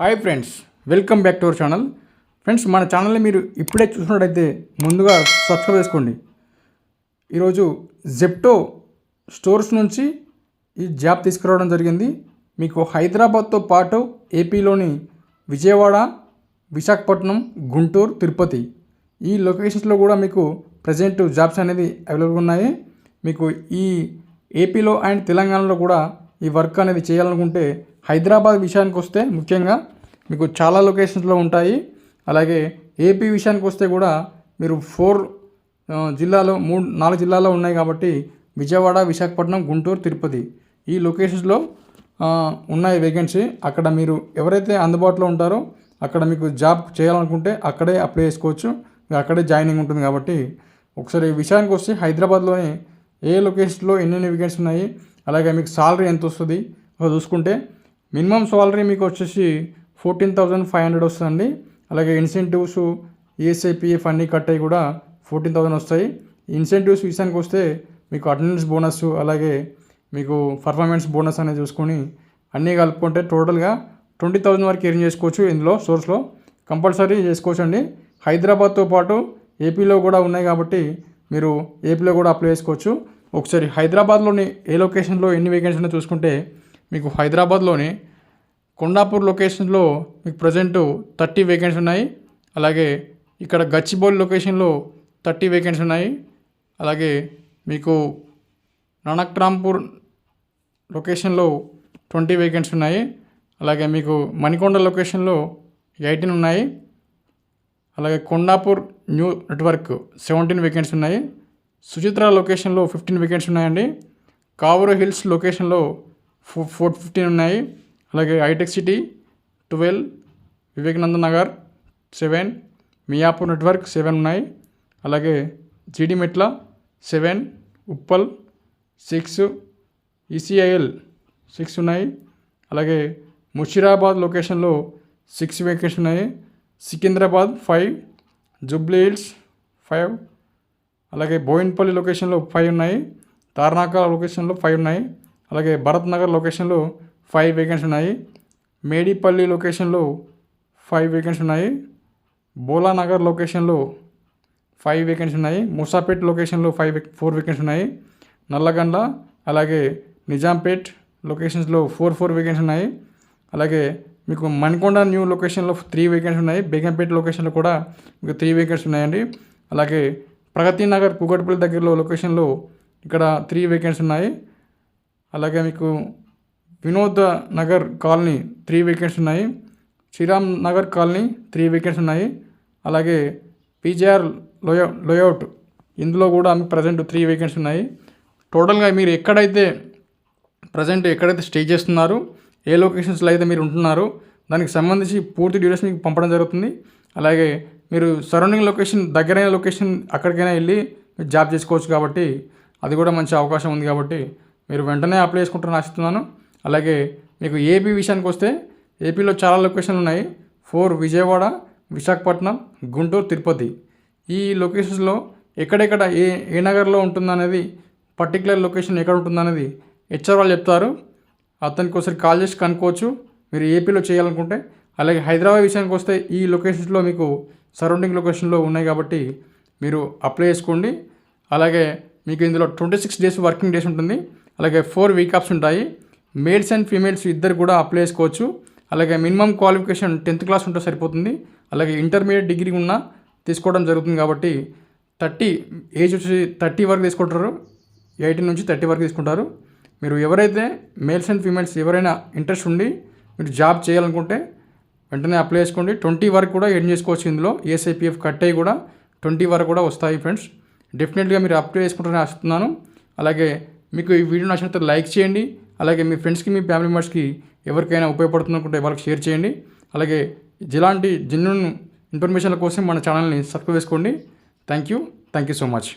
Hi friends welcome back to our channel friends మన ఛానల్ని మీరు ఇప్పుడే చూసినట్టయితే ముందుగా సబ్స్క్రైబ్ చేసుకోండి. ఈరోజు జెప్టో స్టోర్స్ నుంచి ఈ జాబ్ తీసుకురావడం జరిగింది. మీకు హైదరాబాద్తో పాటు ఏపీలోని విజయవాడ విశాఖపట్నం గుంటూరు తిరుపతి ఈ లొకేషన్స్లో కూడా మీకు ప్రజెంట్ జాబ్స్ అనేది అవైలబుల్ ఉన్నాయి. మీకు ఈ ఏపీలో అండ్ తెలంగాణలో కూడా ఈ వర్క్ అనేది చేయాలనుకుంటే హైదరాబాద్ విషయానికి వస్తే ముఖ్యంగా మీకు చాలా లొకేషన్స్లో ఉంటాయి. అలాగే ఏపీ విషయానికి వస్తే కూడా మీరు ఫోర్ జిల్లాలో మూడు నాలుగు జిల్లాలో ఉన్నాయి కాబట్టి విజయవాడ విశాఖపట్నం గుంటూరు తిరుపతి ఈ లొకేషన్స్లో ఉన్నాయి వేకెన్సీ. అక్కడ మీరు ఎవరైతే అందుబాటులో ఉంటారో అక్కడ మీకు జాబ్ చేయాలనుకుంటే అక్కడే అప్లై చేసుకోవచ్చు. అక్కడే జాయినింగ్ ఉంటుంది కాబట్టి ఒకసారి విషయానికి వస్తే హైదరాబాద్లోని ఏ లొకేషన్లో ఎన్నెన్ని వేకెన్సీ ఉన్నాయి అలాగే మీకు సాలరీ ఎంత వస్తుంది చూసుకుంటే మినిమం సాలరీ మీకు వచ్చేసి ఫోర్టీన్ థౌజండ్ ఫైవ్ హండ్రెడ్ వస్తుందండి. అలాగే ఇన్సెంటివ్స్ ఈఎస్ఐపిఎఫ్ అన్నీ కట్ అయ్యి కూడా ఫోర్టీన్ థౌజండ్ వస్తాయి. ఇన్సెంటివ్స్ విషయానికి వస్తే మీకు అటెండెన్స్ బోనస్ అలాగే మీకు పర్ఫార్మెన్స్ బోనస్ అనేది చూసుకొని అన్నీ కలుపుకుంటే టోటల్గా ట్వంటీ థౌజండ్ వరకు ఎర్న్ చేసుకోవచ్చు ఇందులో సోర్స్లో కంపల్సరీ చేసుకోవచ్చు అండి. హైదరాబాద్తో పాటు ఏపీలో కూడా ఉన్నాయి కాబట్టి మీరు ఏపీలో కూడా అప్లై చేసుకోవచ్చు. ఒకసారి హైదరాబాద్లోని ఏ లొకేషన్లో ఎన్ని వేకెన్సీ ఉన్నాయో చూసుకుంటే మీకు హైదరాబాద్లోని కొండాపూర్ లొకేషన్లో మీకు ప్రజెంట్ థర్టీ వేకెన్సీ ఉన్నాయి. అలాగే ఇక్కడ గచ్చిబౌలి లొకేషన్లో థర్టీ వేకెన్సీ ఉన్నాయి. అలాగే మీకు రణక్రాంపూర్ లొకేషన్లో ట్వంటీ వేకెన్సీ ఉన్నాయి. అలాగే మీకు మణికొండ లొకేషన్లో ఎయిటీన్ ఉన్నాయి. అలాగే Kondapur new network seventeen vacancy ఉన్నాయి. సుచిత్ర లొకేషన్లో ఫిఫ్టీన్ వేకెన్సీ ఉన్నాయండి. కావూరు హిల్స్ లొకేషన్లో ఫోర్ ఫోర్ ఫిఫ్టీన్ ఉన్నాయి. అలాగే hitech city twelve Vivekananda Nagar seven Miyapur network seven ఉన్నాయి. అలాగే Jeedimetla seven Uppal six ECIL six ఉన్నాయి. అలాగే ముషిరాబాద్ లొకేషన్లో సిక్స్ వెకేషన్ ఉన్నాయి. Secunderabad five Jubilee hills five అలాగే బోయిన్పల్లి లొకేషన్లో ఫైవ్ ఉన్నాయి. తార్నాక లొకేషన్లో ఫైవ్ ఉన్నాయి. అలాగే భరత్ నగర్ లొకేషన్లో ఫైవ్ వేకెన్సీ ఉన్నాయి. మేడిపల్లి లొకేషన్లో ఫైవ్ వేకెన్సీ ఉన్నాయి. బోలానగర్ లొకేషన్లో ఫైవ్ వేకెన్సీ ఉన్నాయి. ముసాపేట్ లొకేషన్లో ఫైవ్ ఫోర్ వేకెన్సీ ఉన్నాయి. నల్లగండ్ల అలాగే నిజాంపేట్ లొకేషన్స్లో ఫోర్ ఫోర్ వేకెన్సీ ఉన్నాయి. అలాగే మీకు మణికొండ న్యూ లొకేషన్లో త్రీ వేకెన్సీ ఉన్నాయి. బేగంపేట లొకేషన్లో కూడా మీకు త్రీ వేకెన్సీ ఉన్నాయండి. అలాగే ప్రగతి నగర్ కూకట్పల్లి దగ్గరలో లొకేషన్లో ఇక్కడ త్రీ వేకెన్సీ ఉన్నాయి. అలాగే మీకు Vinod Nagar colony three weekends ఉన్నాయి. Sriram Nagar colony three weekends ఉన్నాయి. అలాగే పీజీఆర్ లోయౌ లోయౌట్ ఇందులో కూడా మీకు ప్రజెంట్ త్రీ వేకెన్సీ ఉన్నాయి. టోటల్గా మీరు ఎక్కడైతే ప్రజెంట్ ఎక్కడైతే స్టే చేస్తున్నారో ఏ లొకేషన్స్లో అయితే మీరు ఉంటున్నారో దానికి సంబంధించి పూర్తి డీటెయిల్స్ మీకు పంపడం జరుగుతుంది. అలాగే మీరు సరౌండింగ్ లొకేషన్ దగ్గరైన లొకేషన్ అక్కడికైనా వెళ్ళి జాబ్ చేసుకోవచ్చు కాబట్టి అది కూడా మంచి అవకాశం ఉంది కాబట్టి మీరు వెంటనే అప్లై చేసుకుంటారని ఆశిస్తున్నాను. అలాగే మీకు ఏపీ విషయానికి వస్తే ఏపీలో చాలా లొకేషన్లు ఉన్నాయి. ఫోర్ విజయవాడ విశాఖపట్నం గుంటూరు తిరుపతి. ఈ లొకేషన్స్లో ఎక్కడెక్కడ ఏ ఏ నగర్లో ఉంటుందనేది పర్టికులర్ లొకేషన్ ఎక్కడ ఉంటుందనేది హెచ్ఆర్ వాళ్ళు చెప్తారు. అతనికి ఒకసారి కాల్ చేసి కనుక్కోవచ్చు. మీరు ఏపీలో చేయాలనుకుంటే. అలాగే హైదరాబాద్ విషయానికి వస్తే ఈ లొకేషన్స్లో మీకు సరౌండింగ్ లొకేషన్లో ఉన్నాయి కాబట్టి మీరు అప్లై చేసుకోండి. అలాగే మీకు ఇందులో twenty six days working days ఉంటుంది. అలాగే ఫోర్ వీకప్స్ ఉంటాయి. మేల్స్ అండ్ ఫీమేల్స్ ఇద్దరు కూడా అప్లై చేసుకోవచ్చు. అలాగే మినిమం క్వాలిఫికేషన్ టెన్త్ క్లాస్ ఉంటే సరిపోతుంది. అలాగే ఇంటర్మీడియట్ డిగ్రీ ఉన్నా తీసుకోవడం జరుగుతుంది కాబట్టి థర్టీ ఏజ్ వచ్చి థర్టీ వరకు తీసుకుంటారు. ఎయిటీన్ నుంచి థర్టీ వరకు తీసుకుంటారు. మీరు ఎవరైతే మేల్స్ అండ్ ఫీమేల్స్ ఎవరైనా ఇంట్రెస్ట్ ఉండి మీరు జాబ్ చేయాలనుకుంటే వెంటనే అప్లై చేసుకోండి. ట్వంటీ వరకు కూడా ఎర్న్ చేసుకోవచ్చు ఇందులో. ఏఎస్ఐపిఎఫ్ కట్ అయ్యి కూడా ట్వంటీ వరకు కూడా వస్తాయి ఫ్రెండ్స్. డెఫినెట్గా మీరు అప్లై చేసుకుంటారని ఆశిస్తున్నాను. అలాగే మీకు ఈ వీడియో నచ్చినట్లయితే లైక్ చేయండి. అలాగే మీ ఫ్రెండ్స్కి మీ ఫ్యామిలీ మెంబర్స్కి ఎవరికైనా ఉపయోగపడుతుందనుకుంటే వాళ్ళకి షేర్ చేయండి. అలాగే ఇలాంటి జెన్యున్ ఇన్ఫర్మేషన్ల కోసం మన ఛానల్ని సబ్స్క్రైబ్ చేసుకోండి. Thank you thank you so much.